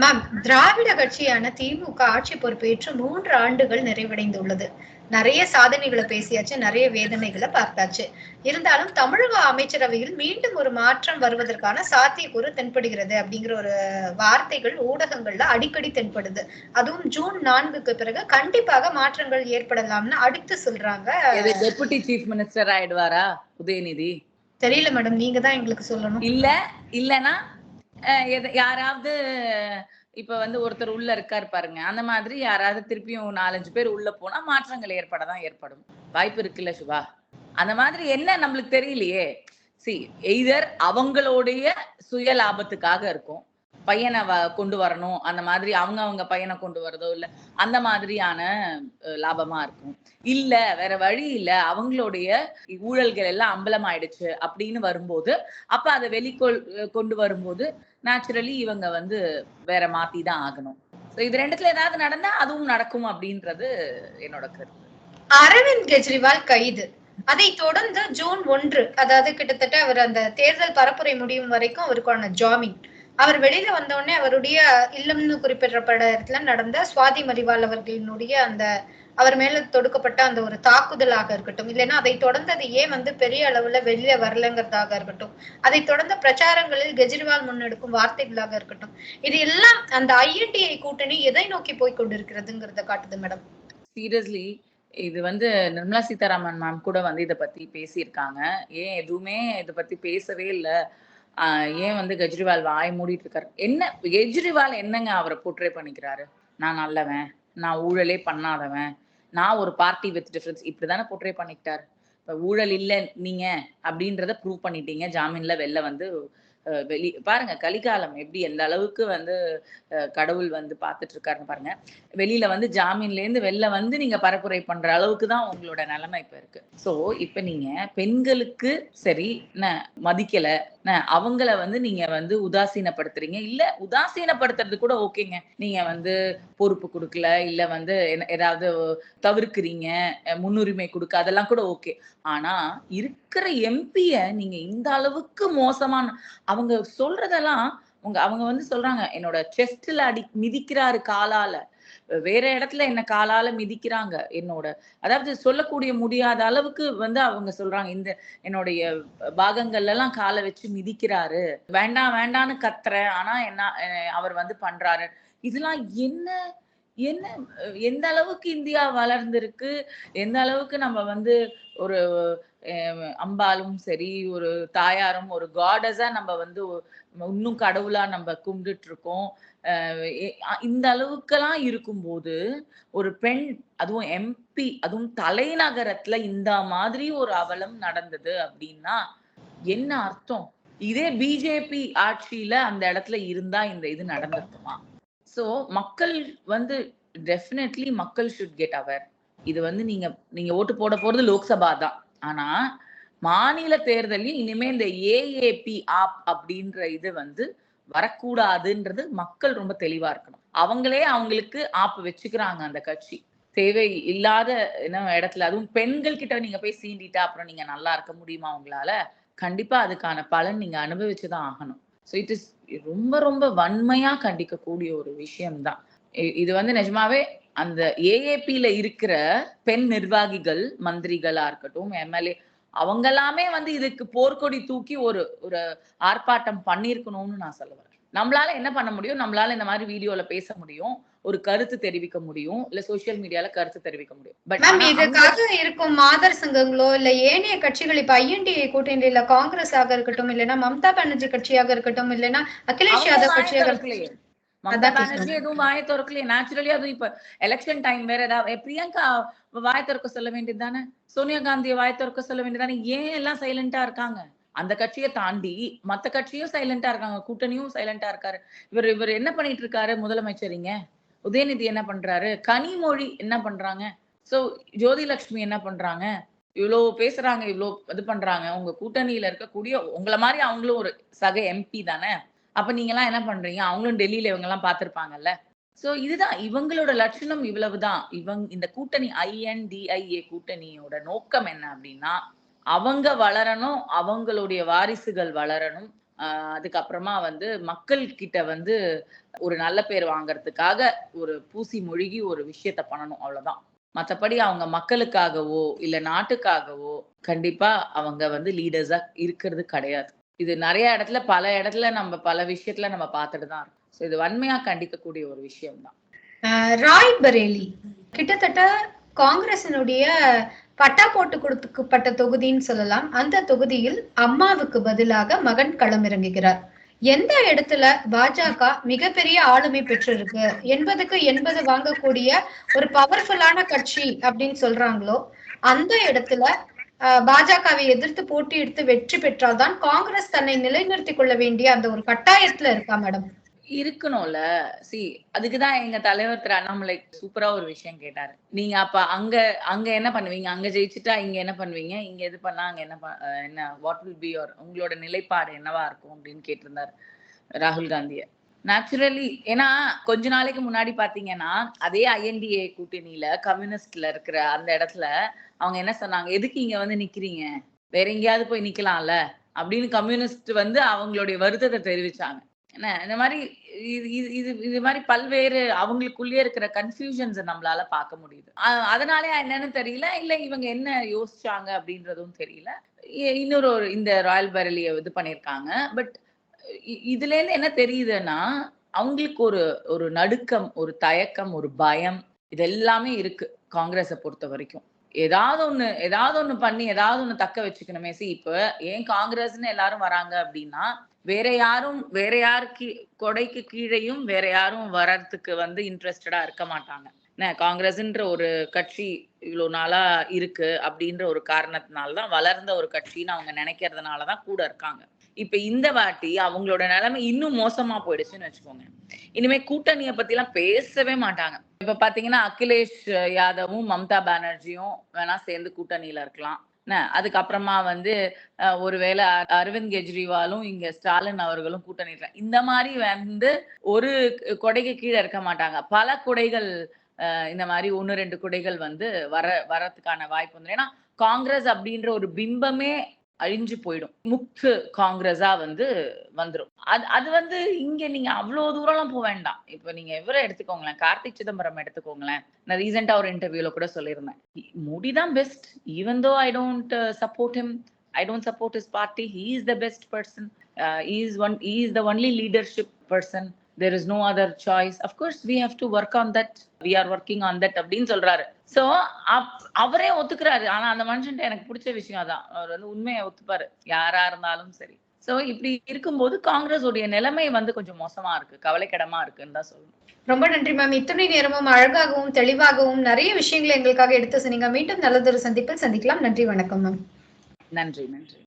Ma'am திராவிட கட்சியான திமுக ஆட்சி பொறுப்பேற்று மூன்று ஆண்டுகள் நிறைவடைந்துள்ளது. நிறைய சாதனைகளை பேசியாச்சு நிறைய வேதனைகளை பார்த்தாச்சு. இருந்தாலும் தமிழக அமைச்சரவையில் மீண்டும் ஒரு மாற்றம் வருவதற்கான சாத்தியக்கூறு தென்படுகிறது அப்படிங்கிற ஒரு வார்த்தைகள் ஊடகங்கள்ல அடிக்கடி தென்படுது. அதுவும் ஜூன் நான்குக்கு பிறகு கண்டிப்பாக மாற்றங்கள் ஏற்படலாம்னு அடுத்து சொல்றாங்க. டெபுட்டி சீஃப் மினிஸ்டர் ஆயிடுவாரா உதயநிதி? தெரியல மேடம் நீங்க தான் எங்களுக்கு சொல்லணும். இல்ல இல்லனா யாராவது இப்ப வந்து ஒருத்தர் உள்ள இருக்காரு பாருங்க. அந்த மாதிரி யாராவது திருப்பியும் நாலஞ்சு பேர் உள்ள போனா மாற்றங்கள் ஏற்படதான் ஏற்படும். வாய்ப்பு இருக்குல்ல சுபா? அந்த மாதிரி என்ன நம்மளுக்கு தெரியலையே. சி எய்தர் அவங்களுடைய சுய லாபத்துக்காக இருக்கும். பையனை வ- கொண்டு வரணும். அந்த மாதிரி அவங்க அவங்க பையனை கொண்டு வரதோ இல்ல அந்த மாதிரியான லாபமா இருக்கும். இல்ல வேற வழி இல்ல. அவங்களுடைய ஊழல்கள் எல்லாம் அம்பலம் ஆயிடுச்சு அப்படின்னு வரும்போது அப்ப அதை வெளிக்கொள் கொண்டு வரும்போது நேச்சுரலி இவங்க வந்து வேற மாத்தி தான் ஆகணும். இது ரெண்டுத்துல ஏதாவது நடந்தா அதுவும் நடக்கும் அப்படின்றது என்னோட கருத்து. அரவிந்த் கெஜ்ரிவால் கைது. அதை தொடர்ந்து ஜூன் ஒன்று அதாவது கிட்டத்தட்ட அவர் அந்த தேர்தல் பரப்புரை முடியும் வரைக்கும் அவருக்கான ஜாமீன். அவர் வெளியில வந்த உடனே அவருடைய இல்லம்னு குறிப்பிடப்பட்ட இடத்துல நடந்த சுவாதி மறிவாள் அவர்களினுடைய அந்த அவர் மேல தொடுக்கப்பட்ட அந்த ஒரு தாக்குதலாக இருக்கட்டும் இல்லைன்னா அதை தொடர்ந்து அது ஏன் வந்து பெரிய அளவுல வெளியில வரலங்கிறதாக இருக்கட்டும் அதை தொடர்ந்த பிரச்சாரங்களில் கெஜ்ரிவால் முன்னெடுக்கும் வார்த்தைகளாக இருக்கட்டும் இது எல்லாம் அந்த ஐஎன்டிஐ கூட்டணி எதை நோக்கி போய் கொண்டிருக்கிறதுங்கிறத காட்டுது மேடம். சீரியஸ்லி இது வந்து நிர்மலா சீதாராமன் மேம் கூட வந்து இதை பத்தி பேசியிருக்காங்க. ஏன் எதுவுமே இதை பத்தி பேசவே இல்லை. ஏன் வந்து கெஜ்ரிவால் வாய் மூடிட்டு இருக்காரு என்ன கெஜ்ரிவால் என்னங்க அவரை போர்ட்ரே பண்ணிக்கிறாரு? நான் நல்லவன் நான் ஊழலே பண்ணாதவன் நான் ஒரு பார்ட்டி வித் டிஃபரன்ஸ் இப்படிதானே போட்ரே பண்ணிக்கிட்டாரு. இப்ப ஊழல் இல்லை நீங்க அப்படின்றத ப்ரூவ் பண்ணிட்டீங்க. ஜாமீன்ல வெளில வந்து வெளி பாருங்க கலிகாலம் எப்படி எந்த அளவுக்கு வந்து கடவுள் வந்து பார்த்துட்டு இருக்காருன்னு பாருங்க. வெளியில வந்து ஜாமீன்ல இருந்து வெளில வந்து நீங்க பரப்புரை பண்ற அளவுக்கு தான் உங்களோட நிலைமை இப்ப இருக்கு. ஸோ இப்ப நீங்க பெண்களுக்கு சரி என்ன மதிக்கல அவங்கள வந்து நீங்க வந்து உதாசீனப்படுத்துறீங்க. இல்ல உதாசீனப்படுத்துறது கூட ஓகேங்க. நீங்க வந்து பொறுப்பு கொடுக்கல இல்ல வந்து என்ன- ஏதாவது தவிர்க்கிறீங்க முன்னுரிமை கொடுக்க அதெல்லாம் கூட ஓகே. ஆனா இருக்கிற எம்பிய நீங்க இந்த அளவுக்கு மோசமான அவங்க சொல்றதெல்லாம் உங்க அவங்க வந்து சொல்றாங்க என்னோட செஸ்ட்ல அடி மிதிக்கிறாரு காலால. வேற இடத்துல என்ன காலால மிதிக்கிறாங்க என்னோட. அதாவது சொல்லக்கூடிய முடியாத அளவுக்கு வந்து அவங்க சொல்றாங்க இந்த என்னுடைய பாகங்கள்ல எல்லாம் காலை வச்சு மிதிக்கிறாரு. வேண்டாம் வேண்டான்னு கத்துறேன். ஆனா என்ன அஹ் அவர் வந்து பண்றாரு. இதெல்லாம் என்ன என்ன எந்த அளவுக்கு இந்தியா வளர்ந்திருக்கு எந்த அளவுக்கு நம்ம வந்து ஒரு அஹ் அம்பாலும் சரி ஒரு தாயாரும் ஒரு காடஸா நம்ம வந்து இன்னும் கடவுளா நம்ம கும்பிட்டுட்டு இருக்கோம் அஹ் இந்த அளவுக்கெல்லாம் இருக்கும்போது ஒரு பெண் அதுவும் எம்பி அதுவும் தலைநகரத்துல இந்த மாதிரி ஒரு அவலம் நடந்தது அப்படின்னா என்ன அர்த்தம்? இதே பிஜேபி ஆட்சியில அந்த இடத்துல இருந்தா இந்த இது நடந்திருக்குமா? ஸோ மக்கள் வந்து டெஃபினெட்லி மக்கள் ஷுட் கெட் அவர் இது வந்து நீங்க நீங்க ஓட்டு போட போறது லோக்சபா தான். ஆனா மாநில தேர்தலில் இனிமே இந்த ஏஏபி ஆப் அப்படின்ற இது வந்து வரக்கூடாதுன்றது மக்கள் ரொம்ப தெளிவா இருக்கணும். அவங்களே அவங்களுக்கு ஆப் வச்சுக்கிறாங்க அந்த கட்சி. தேவை இல்லாத என்ன இடத்துல. அதுவும் பெண்கள் கிட்ட நீங்க போய் சீண்டிட்டா அப்புறம் நீங்க நல்லா இருக்க முடியுமா உங்களால? கண்டிப்பா அதுக்கான பலன் நீங்க அனுபவிச்சுதான் ஆகணும். ஸோ இட் இஸ் ரொம்ப ரொம்ப வன்மையா கண்டிக்கக்கூடிய ஒரு விஷயம்தான். இது வந்து நிஜமாவே அந்த ஏஏபில இருக்கிற பெண் நிர்வாகிகள் மந்திரிகளா இருக்கட்டும் எம்எல்ஏ அவங்க எல்லாமே வந்து இதுக்கு போர்க்கொடி தூக்கி ஒரு ஒரு ஆர்ப்பாட்டம் பண்ணியிருக்கணும்னு நான் சொல்ல வரேன். நம்மளால என்ன பண்ண முடியும்? நம்மளால இந்த மாதிரி வீடியோல பேச முடியும். ஒரு கருத்து தெரிவிக்க முடியும் இல்ல சோஷியல் மீடியால கருத்து தெரிவிக்க முடியும். பட் மேம் இதுக்காக இருக்கும் மாதர் சங்கங்களோ இல்ல ஏனைய கட்சிகள் இப்ப ஐஎன்டிஏ கூட்டணியில காங்கிரஸ் ஆக இருக்கட்டும் இல்லைன்னா மம்தா பானர்ஜி கட்சியாக இருக்கட்டும் இல்லைன்னா அகிலேஷ் யாதவ் கட்சியாக இருக்கட்டும். மம்தா பானர்ஜி. எதுவும் வாய திறக்கலையே. நேச்சுரலி அதுவும் இப்ப எலெக்ஷன் டைம் வேற ஏதாவது பிரியங்கா வாய திறக்க சொல்ல வேண்டியது தானே? சோனியா காந்தியை வாய திறக்க சொல்ல வேண்டியதானே ஏன் எல்லாம் சைலண்டா இருக்காங்க? அந்த கட்சியை தாண்டி மத்த கட்சியும் சைலண்டா இருக்காங்க கூட்டணியும் சைலண்டா இருக்காரு. இவர் இவர் என்ன பண்ணிட்டு இருக்காரு முதலமைச்சரிங்க உதயநிதி என்ன பண்றாரு? கனிமொழி என்ன பண்றாங்க? சோ ஜோதிலட்சுமி என்ன பண்றாங்க? இவ்வளோ பேசுறாங்க இவ்வளோ இது பண்றாங்க. உங்க கூட்டணியில இருக்கக்கூடிய உங்களை மாதிரி அவங்களும் ஒரு சக எம்பி தானே? அப்ப நீங்க எல்லாம் என்ன பண்றீங்க? அவங்களும் டெல்லியில இவங்க எல்லாம் பார்த்திருப்பாங்கல்ல. சோ இதுதான் இவங்களோட லட்சணம் இவ்வளவுதான். இவங்க இந்த கூட்டணி ஐஎன்டிஐஏ கூட்டணியோட நோக்கம் என்ன அப்படின்னா அவங்க வளரணும் அவங்களுடைய வாரிசுகள் வளரணும். அதுக்கப்புறமா வந்து மக்கள் கிட்ட வந்து ஒரு நல்ல பேர் வாங்கறதுக்காக ஒரு பூசி மொழிகி ஒரு விஷயத்த பண்ணணும் அவ்வளவுதான். மத்தபடி அவங்க மக்களுக்காகவோ இல்ல நாட்டுக்காகவோ கண்டிப்பா அவங்க வந்து லீடர்ஸா இருக்கிறது கிடையாது. இது நிறைய இடத்துல பல இடத்துல நம்ம பல விஷயத்துல நம்ம பார்த்துட்டு தான் இருக்கோம். ஸோ இது வன்மையா கண்டிக்கக்கூடிய ஒரு விஷயம் தான் ராய் பரேலி. கிட்டத்தட்ட காங்கிரசினுடைய பட்டா போட்டு கொடுக்கப்பட்ட தொகுதின்னு சொல்லலாம். அந்த தொகுதியில் அம்மாவுக்கு பதிலாக மகன் களமிறங்குகிறார் எந்த இடத்துல பாஜக மிகப்பெரிய ஆளுமை பெற்றிருக்கு? எண்பதுக்கு எண்பது வாங்கக்கூடிய ஒரு பவர்ஃபுல்லான கட்சி அப்படின்னு சொல்றாங்களோ அந்த இடத்துல பாஜகவை எதிர்த்து போட்டியிட்டு வெற்றி பெற்றால்தான் காங்கிரஸ் தன்னை நிலைநிறுத்திக் கொள்ள வேண்டிய அந்த ஒரு கட்டாயத்துல இருக்கா மேடம்? இருக்கணும்ல. சி அதுக்குதான் எங்க தலைவர் திரு அண்ணாமலை சூப்பரா ஒரு விஷயம் கேட்டாரு. நீங்க அப்ப அங்க அங்க என்ன பண்ணுவீங்க? அங்க ஜெயிச்சுட்டா இங்க என்ன பண்ணுவீங்க? இங்க எது பண்ணா அங்க என்ன என்ன வாட் வில் பி யோர் உங்களோட நிலைப்பாடு என்னவா இருக்கும் அப்படின்னு கேட்டிருந்தாரு ராகுல் காந்திய. நேச்சுரலி ஏன்னா கொஞ்ச நாளைக்கு முன்னாடி பாத்தீங்கன்னா அதே ஐஎன்டிஏ கூட்டணியில கம்யூனிஸ்ட்ல இருக்கிற அந்த இடத்துல அவங்க என்ன சொன்னாங்க? எதுக்கு இங்க வந்து நிக்கிறீங்க? வேற எங்கேயாவது போய் நிக்கலாம்ல? அப்படின்னு கம்யூனிஸ்ட் வந்து அவங்களுடைய வருத்தத்தை தெரிவிச்சாங்க. இந்த மாதிரி இது இது இது இது மாதிரி பல்வேறு அவங்களுக்குள்ளே இருக்கிற கன்ஃபியூஷன்ஸை நம்மளால பார்க்க முடியுது. அதனாலே என்னன்னு தெரியல. இல்ல இவங்க என்ன யோசிச்சாங்க அப்படின்றதும் தெரியல. இன்னொரு ஒரு இந்த ராயல் பரலியை இது பண்ணியிருக்காங்க. பட் இதுல இருந்து என்ன தெரியுதுன்னா அவங்களுக்கு ஒரு ஒரு நடுக்கம் ஒரு தயக்கம் ஒரு பயம் இது எல்லாமே இருக்கு காங்கிரஸை பொறுத்த வரைக்கும். ஏதாவது ஒண்ணு ஏதாவது ஒண்ணு பண்ணி ஏதாவது ஒண்ணு தக்க வச்சுக்கணுமே. சி இப்ப ஏன் காங்கிரஸ்ன்னு எல்லாரும் வராங்க அப்படின்னா வேற யாரும் வேற யாரு கீ- கொடைக்கு கீழேயும் வேற யாரும் வர்றதுக்கு வந்து இன்ட்ரெஸ்டடா இருக்க மாட்டாங்க. என்ன காங்கிரஸ்ன்ற ஒரு கட்சி இவ்வளோ நாளா இருக்கு அப்படின்ற ஒரு காரணத்தினால்தான் வளர்ந்த ஒரு கட்சின்னு அவங்க நினைக்கிறதுனால தான் கூட இருக்காங்க. இப்ப இந்த வாட்டி அவங்களோட நிலைமை இன்னும் மோசமா போயிடுச்சுன்னு வச்சுக்கோங்க. இனிமே கூட்டணியை பத்தி எல்லாம் பேசவே மாட்டாங்க. இப்ப பாத்தீங்கன்னா அகிலேஷ் யாதவும் மம்தா பானர்ஜியும் வேணா சேர்ந்து கூட்டணியில இருக்கலாம். அதுக்கப்புறமா வந்து ஒருவேளை அ- அரவிந்த் கெஜ்ரிவாலும் இங்க ஸ்டாலின் அவர்களும் கூட்டணி இந்த மாதிரி வந்து ஒரு கொடைக்கு கீழே இருக்க மாட்டாங்க. பல குடைகள் இந்த மாதிரி ஒன்று ரெண்டு குடைகள் வந்து வர வரதுக்கான வாய்ப்பு வந்து ஏன்னா காங்கிரஸ் அப்படின்ற ஒரு பிம்பமே அழிஞ்சு போயிடும். முக்கு காங்கிரஸா வந்து வந்துரும். அது அது வந்து இங்க நீங்க அவ்வளவு தூரம்லாம் போக வேண்டாம். இப்ப நீங்க இவரை எடுத்துக்கோங்களேன் கார்த்திக் சிதம்பரம் எடுத்துக்கோங்களேன். நான் ரீசெண்டா ஒரு இன்டர்வியூல கூட சொல்லியிருந்தேன். முடிதான் best even though I don't support him I don't support his party he is the best person one he the only leadership person is no other choice. Of course we have to work on that. We are working on that அப்படின்னு சொல்றாரு. So அவரே ஒத்துக்கிறாரு. ஆனா அந்த மனுஷன்ட்ட எனக்கு பிடிச்ச விஷயம் அதான். அவர் வந்து உண்மையை ஒத்துப்பாரு. யாரா இருந்தாலும் சரி. சோ இப்படி இருக்கும்போது காங்கிரஸ் உடைய நிலைமை வந்து கொஞ்சம் மோசமா இருக்கு. கவலைக்கிடமா இருக்குன்னு தான் சொல்லணும். ரொம்ப நன்றி மேம் இத்துணை நேரமும் அழகாகவும் தெளிவாகவும் நிறைய விஷயங்களை எங்களுக்காக எடுத்து சொன்னீங்க. மீண்டும் நல்லதொரு சந்திப்பில் சந்திக்கலாம். நன்றி வணக்கம் மேம் நன்றி நன்றி.